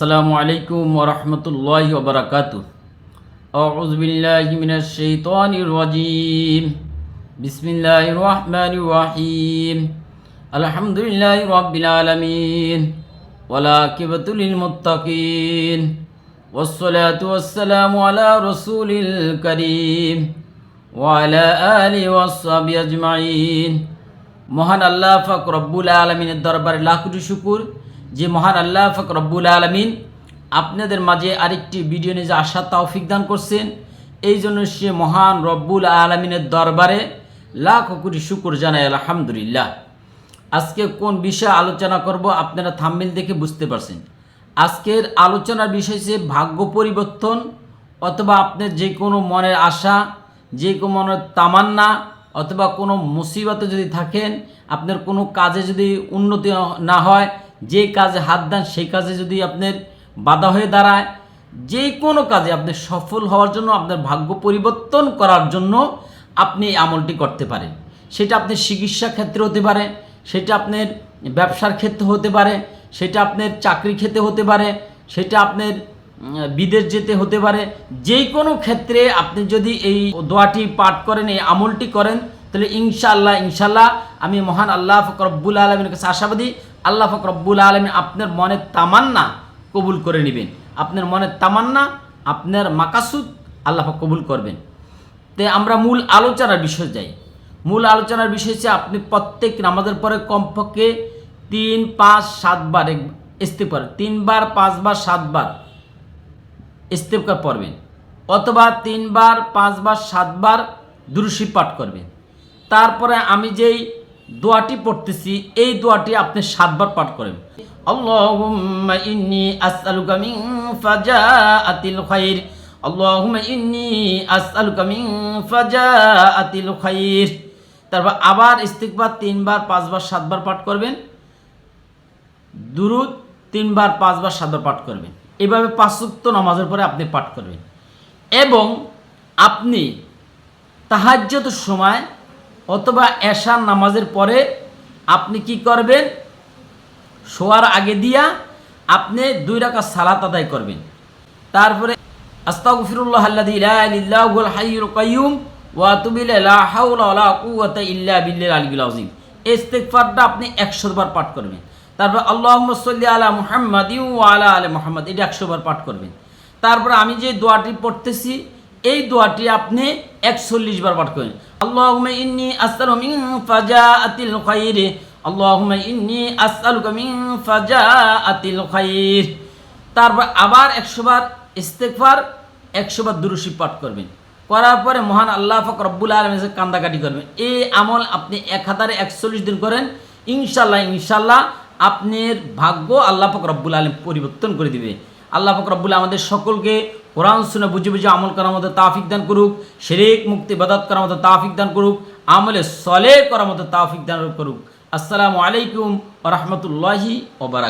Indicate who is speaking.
Speaker 1: আসসালামু আলাইকুম ওরহমতুল্লাহ ওবরাকাতু أعوذ بالله من الشيطان الرجيم بسم الله الرحمن الرحيم الحمد لله رب العالمين والعاقبة للمتقين والصلاة والسلام على رسول الكريم وعلى آله وصحبه أجمعين মহান আল্লাহ ফাক রব্বুল আলমিনের দরবারে লাখ কোটি শুকুর যে মহান আল্লাহ ফাক রব্বুল আলমিন আপনাদের মাঝে আরেকটি ভিডিও নিয়ে যে আশা তৌফিক দান করছেন, এই জন্য সে মহান রব্বুল আলমিনের দরবারে লাখ কোটি শুকুর জানাই, আলহামদুলিল্লাহ। আজকে কোন বিষয়ে আলোচনা করব আপনারা থাম্মিল দেখে বুঝতে পারছেন। আজকের আলোচনার বিষয় হচ্ছে ভাগ্য পরিবর্তন অথবা আপনার যে কোনো মনের আশা, যে কোনো মনের তামান্না অথবা কোনো মুসিবতে যদি থাকেন, আপনার কোনো কাজে যদি উন্নতি না হয় যে কাজে হাত দেন, সেই কাজে যদি আপনার বাধা হয়ে দাঁড়ায়, যে কোনো কাজে আপনি সফল হওয়ার জন্য, আপনার ভাগ্য পরিবর্তন করার জন্য আপনি এই আমলটি করতে পারেন। সেটা আপনার চিকিৎসা ক্ষেত্রে হতে পারে, সেটা আপনার ব্যবসার ক্ষেত্রে হতে পারে, সেটা আপনার চাকরি ক্ষেত্রে হতে পারে, সেটা আপনার বিদেশ যেতে হতে পারে, যে কোনো ক্ষেত্রে আপনি যদি এই দোয়াটি পাঠ করেন, এই আমলটি করেন তাহলে ইনশাআল্লাহ ইনশাল্লাহ আমি মহান আল্লাহ ফকরব্বুল আলমীর কাছে আশাবাদী, আল্লাহ ফকরব্বুল আলমী আপনার মনের তামান্না কবুল করে নেবেন। আপনার মনের তামান্না, আপনার মাকাসুদ আল্লাহ কবুল করবেন। তে আমরা মূল আলোচনার বিষয় যাই। মূল আলোচনার বিষয় হচ্ছে আপনি প্রত্যেক নামাজের পরে কমপক্ষে তিন, পাঁচ সাতবার ইস্তেফার তিনবার পাঁচবার সাতবার ইস্তেফকার পড়বেন। অথবা তিনবার পাঁচবার সাতবার দুরুশি পাঠ করবেন। তারপরে আমি যেই দোয়াটি পড়তেছি, এই দোয়াটি আপনি সাতবার পাঠ করেন। আল্লাহুম্মা ইন্নি আসআলুকা মিন ফাজাআতিল খাইর। আল্লাহুম্মা ইন্নি আসআলুকা মিন ফাজাআতিল খাইর। তারপর আবার ইস্তিগফার তিনবার, পাঁচবার, সাতবার পাঠ করবেন। দুরুদ তিনবার, পাঁচবার, সাতবার পাঠ করবেন। এভাবে পাঁচুক্ত নামাজের পরে আপনি পাঠ করবেন। এবং আপনি তাহাজ্যত সময় অথবা এশার নামাজের পরে আপনি কি করবেন? শোয়ার আগে দিয়া আপনি দুই রাকাত সালাত আদায় করবেন। তারপরে, আস্তাগফিরুল্লাহ আল্লাযী আপনি 100 বার পাঠ করবেন। তারপর, আল্লাহুম্মা সাল্লি আলা মুহাম্মাদিন ওয়া আলা মুহাম্মাদ, এটা 100 বার পাঠ করবেন। তারপর আমি যে দোয়াটি পড়তেছি, এই দোয়াটি আপনি 140 বার পাঠ করবেন আল্লাহুম্মা ইন্নী আসআলু মিন ফাজাআতিল খাইর। আল্লাহুম্মা ইন্নী আসআলুকা মিন ফাজাআতিল খাইর। তারপর আবার একশো বার ইস্তেকফার একশো বার দুরুশি পাঠ করবেন। করার পরে মহান আল্লাহ ফক রব্বুল আলমের কান্দাকাটি করবেন। এই আমল আপনি এক হাজারে একচল্লিশ দিন করেন ইনশাল্লাহ ইনশাল্লাহ আপনার ভাগ্য আল্লাহ ফক রব্বুল আলম পরিবর্তন করে দিবে। আল্লাহ ফক রব্বুল আমাদের সকলকে কোরআন শুনে বুঝে বুঝে আমল করার মতো তাফিক দান করুক, শেরেক, মুক্তি বাদাত করার মতো তাফিক দান করুক, আমলে সলে করার মতো তাফিক দান করুক। আসসালামু আলাইকুম রহমতুল্লাহি ওবরাক